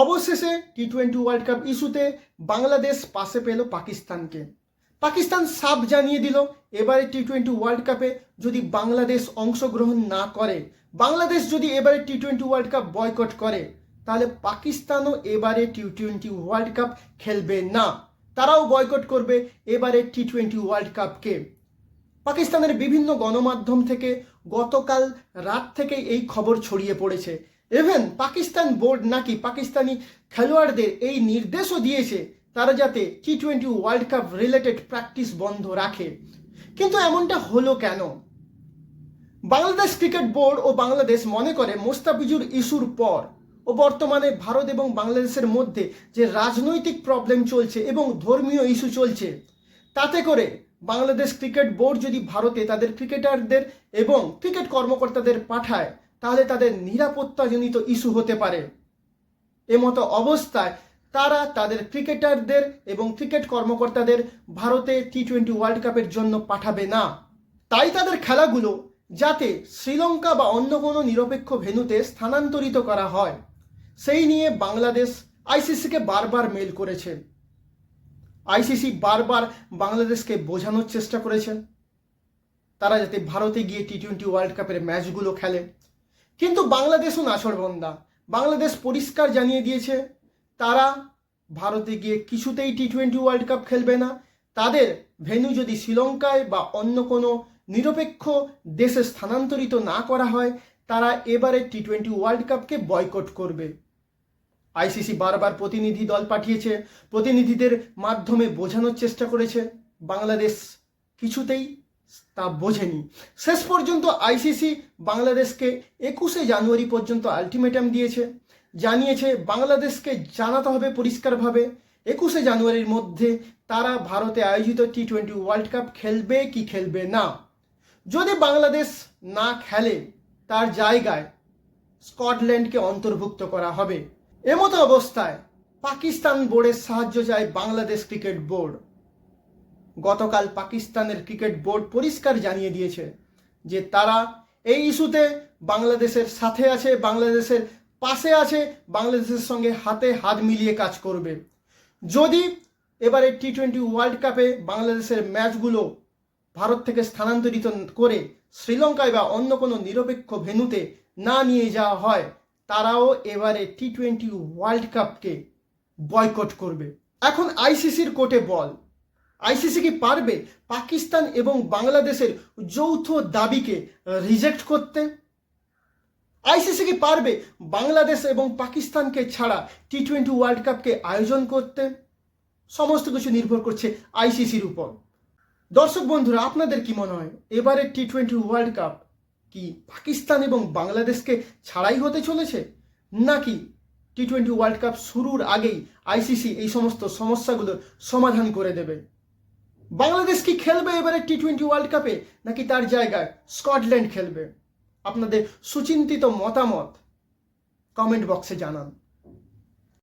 অবশেষে টি twenty world cup ইস্যুতে বাংলাদেশ পাশে পেল পাকিস্তানকে। পাকিস্তান সাফ জানিয়ে দিল, এবারে টি টোয়েন্টি ওয়ার্ল্ড কাপে যদি বাংলাদেশ অংশগ্রহণ না করে, বাংলাদেশ যদি এবারে T twenty world cup boycott করে, তাহলে পাকিস্তানও এবারে টি টোয়েন্টি ওয়ার্ল্ড কাপ খেলবে না। তারাও বয়কট করবে এবারে টি টোয়েন্টি ওয়ার্ল্ড কাপকে পাকিস্তানের বিভিন্ন গণমাধ্যম থেকে গতকাল রাত থেকে এই খবর ছড়িয়ে পড়েছে। ইভেন পাকিস্তান বোর্ড নাকি পাকিস্তানি খেলোয়াড়দের এই নির্দেশও দিয়েছে তারা যাতে T twenty world cup related practice বন্ধ রাখে। কিন্তু এমনটা হলো কেন? বাংলাদেশ ক্রিকেট বোর্ড ও বাংলাদেশ মনে করে মোস্তাফিজুর ইস্যুর পর ও বর্তমানে ভারত এবং বাংলাদেশের মধ্যে যে রাজনৈতিক প্রবলেম চলছে এবং ধর্মীয় ইস্যু চলছে, তাতে করে বাংলাদেশ ক্রিকেট বোর্ড যদি ভারতে তাদের ক্রিকেটারদের এবং ক্রিকেট কর্মকর্তাদের পাঠায় তাহলে তাদের নিরাপত্তাজনিত ইস্যু হতে পারে। এমতো অবস্থায় তারা তাদের ক্রিকেটারদের এবং ক্রিকেট কর্মকর্তাদের ভারতে টি টোয়েন্টি ওয়ার্ল্ড কাপের জন্য পাঠাবে না। তাই তাদের খেলাগুলো যাতে শ্রীলঙ্কা বা অন্য কোনো নিরপেক্ষ ভেনুতে স্থানান্তরিত করা হয়, সেই নিয়ে বাংলাদেশ আইসিসিকে বারবার মেল করেছে। আইসিসি বারবার বাংলাদেশকে বোঝানোর চেষ্টা করেছে। তারা যাতে ভারতে গিয়ে টি টোয়েন্টি ওয়ার্ল্ড কাপের ম্যাচগুলো খেলে। কিন্তু বাংলাদেশও নাছড়বন্দা বাংলাদেশ পরিষ্কার জানিয়ে দিয়েছে, তারা ভারতে গিয়ে কিছুতেই টি টোয়েন্টি ওয়ার্ল্ড কাপ খেলবে না। তাদের ভেন্যু যদি শ্রীলঙ্কায় বা অন্য কোনো নিরপেক্ষ দেশে স্থানান্তরিত না করা হয়, তারা এবারে টি টোয়েন্টি ওয়ার্ল্ড কাপকে বয়কট করবে। আইসিসি বারবার প্রতিনিধি দল পাঠিয়েছে, প্রতিনিধিদের মাধ্যমে বোঝানোর চেষ্টা করেছে। বাংলাদেশ কিছুতেই তা বোঝেনি। শেষ পর্যন্ত আইসিসি বাংলাদেশকে একুশে জানুয়ারি পর্যন্ত আলটিমেটাম দিয়েছে। জানিয়েছে, বাংলাদেশকে জানাতে হবে পরিষ্কারভাবে। একুশে জানুয়ারির মধ্যে তারা ভারতে আয়োজিত টি টোয়েন্টি ওয়ার্ল্ড কাপ খেলবে কি খেলবে না। যদি বাংলাদেশ না খেলে, তার জায়গায় স্কটল্যান্ডকে অন্তর্ভুক্ত করা হবে। এমতো অবস্থায় পাকিস্তান বোর্ডের সাহায্য চায় বাংলাদেশ ক্রিকেট বোর্ড। গতকাল পাকিস্তানের ক্রিকেট বোর্ড পরিষ্কার জানিয়ে দিয়েছে যে তারা এই ইস্যুতে বাংলাদেশের সাথে আছে, বাংলাদেশের পাশে আছে, বাংলাদেশের সঙ্গে হাতে হাত মিলিয়ে কাজ করবে। যদি এবারে টি টোয়েন্টি ওয়ার্ল্ড কাপে বাংলাদেশের ম্যাচগুলো ভারত থেকে স্থানান্তরিত করে শ্রীলঙ্কায় বা অন্য কোনো নিরপেক্ষ ভেন্যুতে না নিয়ে যাওয়া হয়, তারাও এবারে টি টোয়েন্টি ওয়ার্ল্ড কাপকে বয়কট করবে। এখন আইসিসির কোর্টে বল। আইসিসি কি পারবে পাকিস্তান এবং বাংলাদেশের যৌথ দাবিকে রিজেক্ট করতে? আইসিসি কি পারবে বাংলাদেশ এবং পাকিস্তানকে ছাড়া টি টোয়েন্টি ওয়ার্ল্ড কাপকে আয়োজন করতে? সমস্ত কিছু নির্ভর করছে আইসিসির উপর। দর্শক বন্ধুরা, আপনাদের কি মনে হয়, এবারে টি টোয়েন্টি ওয়ার্ল্ড কাপ কি পাকিস্তান এবং বাংলাদেশকে ছাড়াই হতে চলেছে? নাকি টি টোয়েন্টি ওয়ার্ল্ড কাপ শুরুর আগেই আইসিসি এই সমস্ত সমস্যাগুলোর সমাধান করে দেবে? বাংলাদেশ কি খেলবে এবারে টি টোয়েন্টি ওয়ার্ল্ড কাপে নাকি তার জায়গায় স্কটল্যান্ড খেলবে? আপনাদের সুচিন্তিত মতামত কমেন্ট বক্সে জানান।